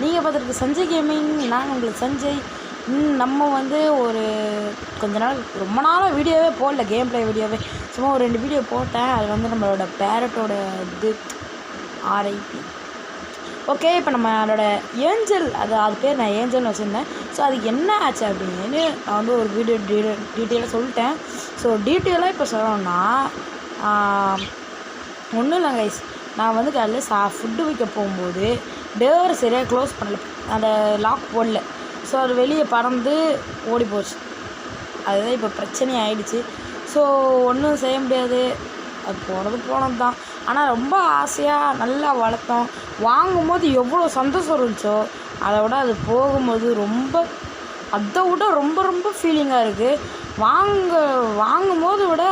நீங்கள் பார்த்துருக்கு சஞ்சய் கேமிங் நான் உங்களுக்கு சஞ்சய். நம்ம வந்து ஒரு கொஞ்ச நாள் ரொம்ப நாளாக வீடியோவே போடல கேம் ப்ளே வீடியோவே. சும்மா ஒரு ரெண்டு வீடியோ போட்டேன். அது வந்து நம்மளோட பேரட்டோட இது ஆர்ஐபி ஓகே இப்போ நம்மளோட ஏஞ்சல் அது அது பேர் நான் ஏஞ்சல்னு வச்சுருந்தேன். ஸோ அதுக்கு என்ன ஆச்சு அப்படின்னு நான் வந்து ஒரு வீடியோ டீ டீட்டெயிலாக சொல்லிட்டேன். ஸோ டீட்டெயிலாக இப்போ சொல்லணும்னா ஒன்றும் இல்லை கைஸ் நான் வந்து காலையில் சா ஃபுட்டு வைக்க போகும்போது டோர் சரியாக க்ளோஸ் பண்ணல. அந்த லாக் போடல. ஸோ அது வெளியே பறந்து ஓடி போச்சு. அதுதான் இப்போ பிரச்சனை ஆயிடுச்சு ஸோ ஒன்றும் செய்ய முடியாது. அது போனது போனது தான் ஆனால் ரொம்ப ஆசையாக நல்லா வளர்த்தோம். வாங்கும்போது எவ்வளோ சந்தோஷம் இருந்துச்சோ அதை விட அது போகும்போது ரொம்ப அதை விட ரொம்ப ரொம்ப ஃபீலிங்காக இருக்குது வாங்க வாங்கும்போது விட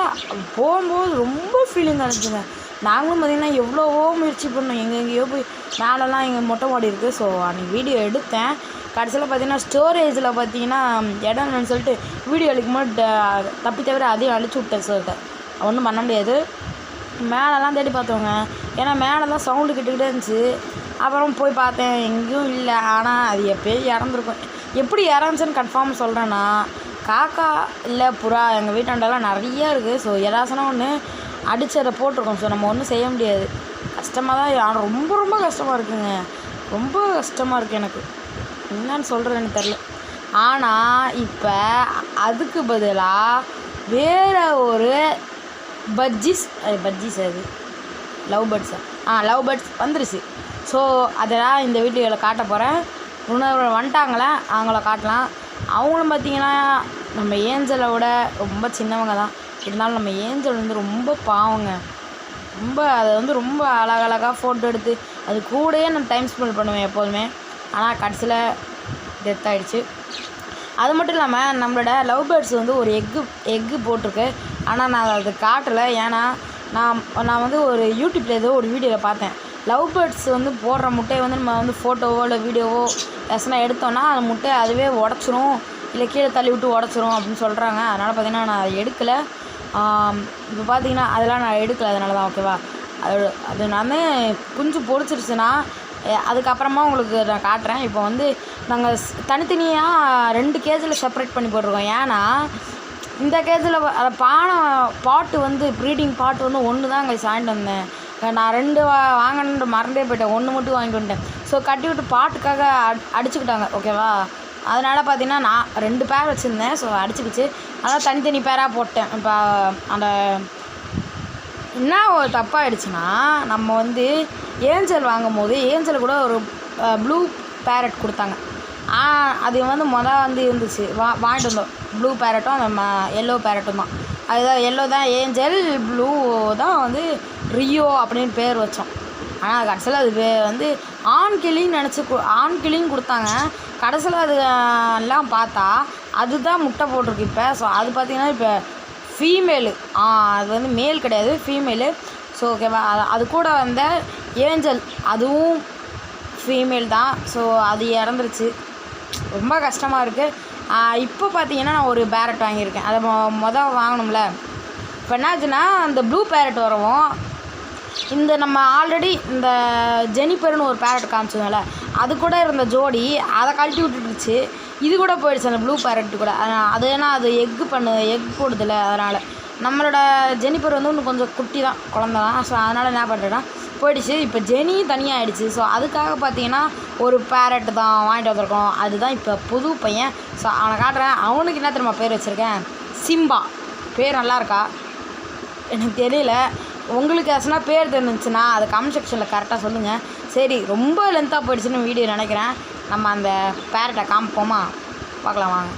போகும்போது ரொம்ப ஃபீலிங்காக இருந்துச்சுங்க நாங்களும் பார்த்திங்கன்னா எவ்வளவோ முயற்சி பண்ணோம். எங்கெங்கேயோ போய் மேலெல்லாம் எங்கள் மொட்டை மாடி இருக்குது ஸோ அன்றைக்கி வீடியோ எடுத்தேன். கடைசியில் பார்த்தீங்கன்னா ஸ்டோரேஜில் பார்த்தீங்கன்னா இடம் இல்லைன்னு சொல்லிட்டு வீடியோ எடுக்கும்போது தப்பி தவிர அதையும் அழிச்சு விட்டேன் சொல்லிட்டேன் ஒன்றும் பண்ண முடியாது. மேலெல்லாம் தேடி பார்த்தோங்க ஏன்னா மேலே தான் சவுண்டு கிட்டுக்கிட்டே இருந்துச்சு. அப்புறம் போய் பார்த்தேன். எங்கேயும் இல்லை. ஆனால் அது எப்போயும் இறந்துருக்கும். எப்படி இறந்துச்சுன்னு கன்ஃபார்ம் சொல்கிறேன்னா காக்கா இல்லை புறா எங்கள் வீட்டாண்டெல்லாம் நிறையா இருக்குது ஸோ எதாசனா ஒன்று அடிச்சதை போட்டிருக்கோம். ஸோ நம்ம ஒன்றும் செய்ய முடியாது. கஷ்டமாக தான் ஆனால் ரொம்ப ரொம்ப கஷ்டமாக இருக்குங்க. ரொம்ப கஷ்டமாக இருக்குது எனக்கு. என்னன்னு சொல்கிறேன்னு தெரில ஆனால் இப்போ அதுக்கு பதிலாக வேறு ஒரு பஜ்ஜிஸ் அது பஜ்ஜிஸ் அது. லவ் பேர்ட்ஸா. ஆ லவ் பேர்ட்ஸ் வந்துருச்சு. ஸோ அதெல்லாம் இந்த வீடியோவில் காட்ட போகிறேன் இன்னொரு வந்துட்டாங்களே? அவங்கள காட்டலாம். அவங்களும் பார்த்தீங்கன்னா நம்ம ஏஞ்சலை விட ரொம்ப சின்னவங்க தான். இருந்தாலும் நம்ம ஏஞ்சல் வந்து ரொம்ப பாவங்க. ரொம்ப அதை வந்து ரொம்ப அழகழகாக ஃபோட்டோ எடுத்து அது கூடயே நான் டைம் ஸ்பெண்ட் பண்ணுவேன் எப்போதுமே. ஆனால் கடைசியில் டெத் ஆகிடுச்சு அது மட்டும் இல்லாமல் நம்மளோட லவ் பேர்ட்ஸ் வந்து ஒரு எக்கு எக்கு போட்டிருக்கு. ஆனால் நான் அதை காட்டலை. ஏன்னா நான் நான் வந்து ஒரு யூடியூப்பில் ஏதோ ஒரு வீடியோவில் பார்த்தேன். லவ் பேர்ட்ஸ் வந்து போடுற முட்டையை வந்து நம்ம வந்து ஃபோட்டோவோ இல்லை வீடியோவோ எசனா எடுத்தோன்னா அந்த முட்டையை அதுவே உடச்சிரும். இல்லை கீழே தள்ளி விட்டு உடச்சிரும் அப்படின்னு சொல்கிறாங்க அதனால் பார்த்தீங்கன்னா நான் அதை எடுக்கலை. இப்போ பார்த்தீங்கன்னா அதெல்லாம் நான் எடுக்கலை அதனால தான் ஓகேவா அது அது நான் குஞ்சு பொறிச்சிருச்சுன்னா அதுக்கப்புறமா உங்களுக்கு நான் காட்டுறேன். இப்போ வந்து நாங்கள் தனித்தனியாக ரெண்டு கேஜில் செப்பரேட் பண்ணி போட்டிருக்கோம். ஏன்னா இந்த கேஜில் அதை பானை பாட்டு வந்து ப்ரீடிங் பாட்டு வந்து ஒன்று தான் அங்கே வாங்கிட்டு வந்தேன். நான் ரெண்டு வா வாங்கணுன்ற மறந்தே போயிட்டேன். ஒன்று மட்டும் வாங்கிட்டு வந்துட்டேன். ஸோ கட்டி விட்டு பாட்டுக்காக அட் அடிச்சுக்கிட்டாங்க ஓகேவா அதனால் பார்த்தீங்கன்னா நான் ரெண்டு பேர் வச்சுருந்தேன். ஸோ அடிச்சுக்கிச்சு. அதனால் தனித்தனி பேராக போட்டேன். இப்போ அந்த என்ன ஒரு தப்பாகிடுச்சுன்னா நம்ம வந்து ஏஞ்சல் வாங்கும்போது ஏஞ்சல் கூட ஒரு ப்ளூ பேரட் கொடுத்தாங்க. அது வந்து மொதல் வந்து இருந்துச்சு. வா வாங்கிட்டு வந்தோம். ப்ளூ பேரட்டும் அந்த எல்லோ பேரட்டும் தான். அதுதான் எல்லோ தான். ஏஞ்சல் ப்ளூ தான் வந்து ரியோ அப்படின்னு பேர் வச்சோம். ஆனால் கடைசியில் அது வந்து ஆண் கிளின்னு நினச்சி ஆண் கிளின்னு கொடுத்தாங்க. கடைசியில் அது எல்லாம் பார்த்தா அதுதான் முட்டை போட்டிருக்கு இப்போ. ஸோ அது பார்த்தீங்கன்னா இப்போ ஃபீமேலு அது வந்து மேல் கிடையாது ஃபீமேலு ஸோ ஓகேவா அது- அது கூட வந்த ஏஞ்சல் அதுவும் ஃபீமேல் தான். ஸோ அது இறந்துருச்சு. ரொம்ப கஷ்டமாக இருக்குது இப்போ பார்த்தீங்கன்னா நான் ஒரு பேரட் வாங்கியிருக்கேன். அதை மொ மொதல் வாங்கணும்ல. இப்போ என்னாச்சுன்னா அந்த ப்ளூ பேரட் வரவும் இந்த நம்ம ஆல்ரெடி இந்த ஜெனிபர்னு ஒரு பேரட் காமிச்சதுனால அது கூட இருந்த ஜோடி அதை கழட்டி விட்டுட்டுச்சு இது கூட போயிடுச்சு அந்த ப்ளூ பேரட் கூட. அது ஏன்னா அது எக்கு பண்ணு எக் போடுதில்ல அதனால். நம்மளோட ஜெனிபர் வந்து இன்னும் கொஞ்சம் குட்டி தான் குழந்த தான். ஸோ அதனால் என்ன பண்ணுறேன்னா போயிடுச்சு. இப்போ ஜெனி தனியாக ஆகிடுச்சு ஸோ அதுக்காக பார்த்தீங்கன்னா ஒரு பேரட் தான் வாங்கிட்டு வந்திருக்கோம். அதுதான் இப்போ புது பையன். ஸோ அவனை காட்டுறேன். அவனுக்கு என்ன தெரியுமா பேர் வச்சுருக்கேன்? சிம்பா. பேர் நல்லா இருக்கா? எனக்கு தெரியல. உங்களுக்கு ஏதாச்சுன்னா பேர் தெரிஞ்சுச்சுன்னா அது கமெண்ட் செக்ஷனில் கரெக்டாக சொல்லுங்கள் சரி ரொம்ப லென்த்தாக போயிடுச்சுன்னு வீடியோ நினைக்கிறேன். நம்ம அந்த பேரட்டை காமிப்போமா? பார்க்கலாம் வாங்க.